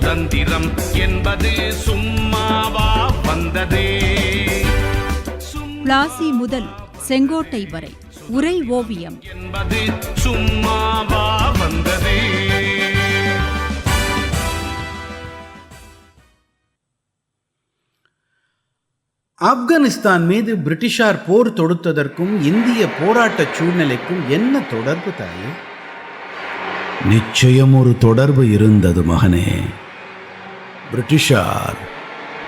சுதந்திரம் என்பது சும்மாவா வந்ததே? பிளாசி முதல் செங்கோட்டை வரை உரை ஓவியம். என்பது சும்மாவா வந்ததே? ஆப்கானிஸ்தான் மீது பிரிட்டிஷார் போர் தொடுத்ததற்கும் இந்திய போராட்ட சூழ்நிலைக்கும் என்ன தொடர்பு தாயே? நிச்சயம் ஒரு தொடர்பு இருந்தது மகனே. பிரிட்டிஷார்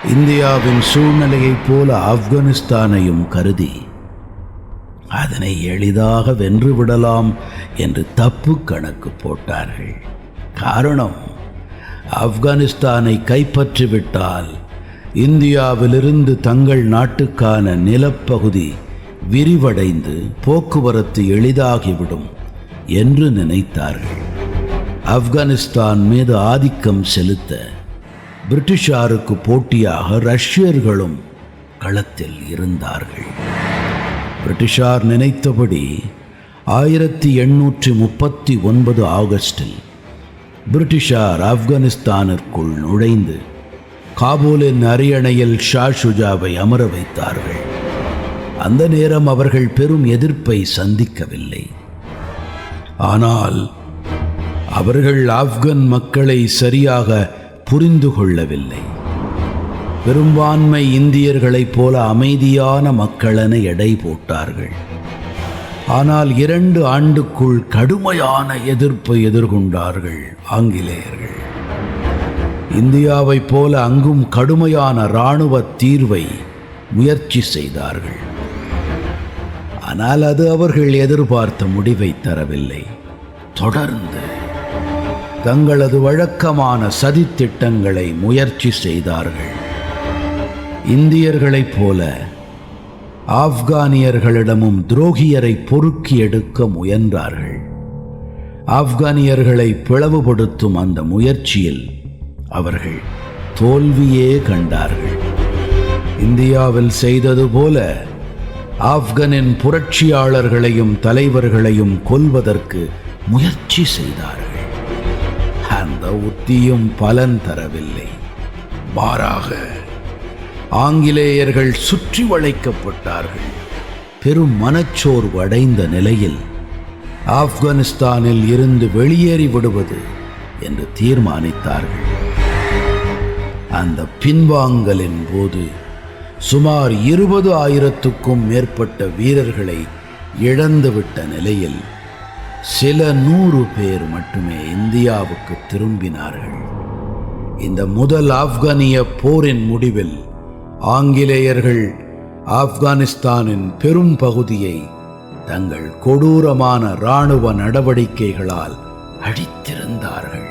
இந்தியாவின் சூழ்நிலையைப் போல ஆப்கானிஸ்தானையும் கருதி அதனை எளிதாக வென்று விடலாம் என்று தப்பு கணக்கு போட்டார்கள். காரணம் ஆப்கானிஸ்தானை கைப்பற்றிவிட்டால் இந்தியாவிலிருந்து தங்கள் நாட்டுக்கான நிலப்பகுதி விரிவடைந்து போக்குவரத்து எளிதாகிவிடும் என்று நினைத்தார்கள். ஆப்கானிஸ்தான் மீது ஆதிக்கம் செலுத்த பிரிட்டிஷாருக்கு போட்டியாக ரஷ்யர்களும் களத்தில் இருந்தார்கள். பிரிட்டிஷார் நினைத்தபடி ஆயிரத்தி எண்ணூற்றி முப்பத்தி ஒன்பது ஆகஸ்டில் பிரிட்டிஷார் ஆப்கானிஸ்தானிற்குள் நுழைந்து காபூலின் அரியணையில் ஷா ஷுஜாவை அமர வைத்தார்கள். அந்த நேரம் அவர்கள் பெரும் எதிர்ப்பை சந்திக்கவில்லை. ஆனால் அவர்கள் ஆப்கன் மக்களை சரியாக புரிந்து கொள்ளவில்லை. பெரும்பான்மை இந்தியர்களைப் போல அமைதியான மக்களென எடை போட்டார்கள். ஆனால் இரண்டு ஆண்டுக்குள் கடுமையான எதிர்ப்பை எதிர்கொண்டார்கள் ஆங்கிலேயர்கள். இந்தியாவைப் போல அங்கும் கடுமையான இராணுவ தீர்வை முயற்சி செய்தார்கள். ஆனால் அது அவர்கள் எதிர்பார்த்த முடிவை தரவில்லை. தொடர்ந்து தங்களது வழக்கமான சதித்திட்டங்களை முயற்சி செய்தார்கள். இந்தியர்களைப் போல ஆப்கானியர்களிடமும் துரோகியரை பொறுக்கி எடுக்க முயன்றார்கள். ஆப்கானியர்களை பிளவுபடுத்தும் அந்த முயற்சியில் அவர்கள் தோல்வியே கண்டார்கள். இந்தியாவில் செய்தது போல ஆப்கனின் புரட்சியாளர்களையும் தலைவர்களையும் கொல்வதற்கு முயற்சி செய்தார்கள். அந்த உத்தியும் பலன் தரவில்லை. மாறாக ஆங்கிலேயர்கள் சுற்றி வளைக்கப்பட்டார்கள். பெரும் மனச்சோர்வு அடைந்த நிலையில் ஆப்கானிஸ்தானில் இருந்து வெளியேறி விடுவது என்று தீர்மானித்தார்கள். அந்த பின்வாங்கலின் போது சுமார் இருபது ஆயிரத்துக்கும் மேற்பட்ட வீரர்களை இழந்துவிட்ட நிலையில் சில நூறு பேர் மட்டுமே இந்தியாவுக்கு திரும்பினார்கள். இந்த முதல் ஆப்கானிய போரின் முடிவில் ஆங்கிலேயர்கள் ஆப்கானிஸ்தானின் பெரும் பகுதியை தங்கள் கொடூரமான இராணுவ நடவடிக்கைகளால் அழித்திருந்தார்கள்.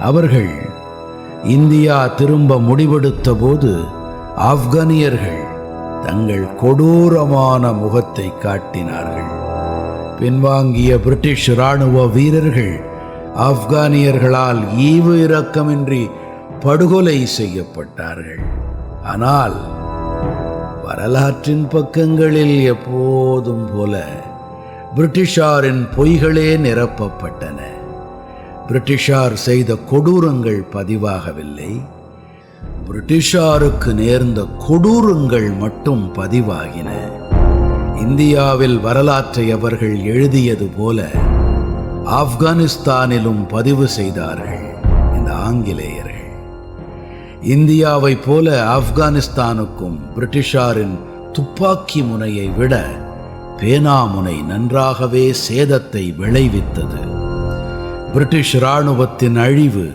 அவர்கள் இந்தியா திரும்ப முடிவெடுத்த போது ஆப்கானியர்கள் தங்கள் கொடூரமான முகத்தை காட்டினார்கள். பின்வாங்கிய பிரிட்டிஷ் இராணுவ வீரர்கள் ஆப்கானியர்களால் ஈவு இரக்கமின்றி படுகொலை செய்யப்பட்டார்கள். ஆனால் வரலாற்றின் பக்கங்களில் எப்போதும் போல பிரிட்டிஷாரின் பொய்களே நிரப்பப்பட்டன. பிரிட்டிஷார் செய்த கொடூரங்கள் பதிவாகவில்லை. பிரிட்டிஷாருக்கு நேர்ந்த கொடூரங்கள் மட்டும் பதிவாகின. இந்தியாவில் வரலாற்றை அவர்கள் எழுதியது போல ஆப்கானிஸ்தானிலும் பதிவு செய்தார்கள் இந்த ஆங்கிலேயர்கள். இந்தியாவை போல ஆப்கானிஸ்தானுக்கும் பிரிட்டிஷாரின் துப்பாக்கி முனையை விட பேனாமுனை நன்றாகவே சேதத்தை விளைவித்தது. பிரிட்டிஷ் இராணுவத்தின் அழிவு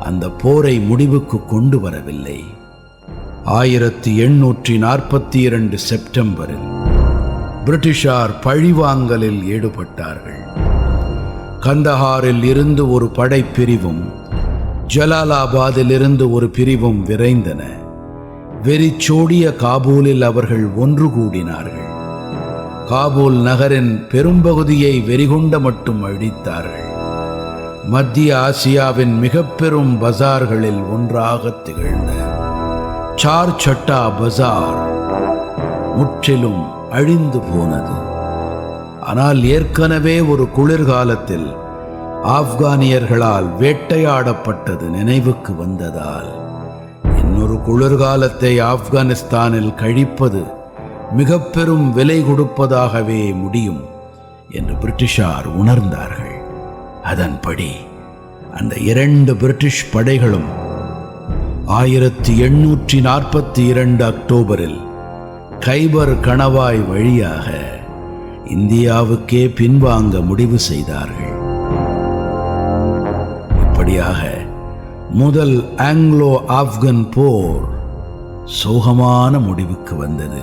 அந்த போரை முடிவுக்கு கொண்டு வரவில்லை. ஆயிரத்தி எண்ணூற்றி நாற்பத்தி இரண்டு செப்டம்பரில் பிரிட்டிஷார் பழிவாங்கலில் ஈடுபட்டார்கள். கந்தஹாரில் இருந்து ஒரு படைப்பிரிவும் ஜலாலாபாதில் இருந்து ஒரு பிரிவும் விரைந்தன. வெறிச்சோடிய காபூலில் அவர்கள் ஒன்று கூடினார்கள். காபூல் நகரின் பெரும்பகுதியை வெறிகொண்ட மட்டும் அழித்தார்கள். மத்திய ஆசியாவின் மிக பெரும் பஜார்களில் ஒன்றாக திகழ்ந்த சார் சட்டா பஜார் முற்றிலும் அழிந்து போனது. ஆனால் ஏற்கனவே ஒரு குளிர்காலத்தில் ஆப்கானியர்களால் வேட்டையாடப்பட்டது நினைவுக்கு வந்ததால் இன்னொரு குளிர்காலத்தை ஆப்கானிஸ்தானில் கழிப்பது மிக பெரும் விலை கொடுப்பதாகவே முடியும் என்று பிரிட்டிஷார் உணர்ந்தார்கள். அதன்படி அந்த இரண்டு பிரிட்டிஷ் படைகளும் ஆயிரத்தி எண்ணூற்றி நாற்பத்தி இரண்டு அக்டோபரில் கைபர் கணவாய் வழியாக இந்தியாவுக்கே பின்வாங்க முடிவு செய்தார்கள். இப்படியாக முதல் ஆங்கிலோ ஆப்கன் போர் சோகமான முடிவுக்கு வந்தது.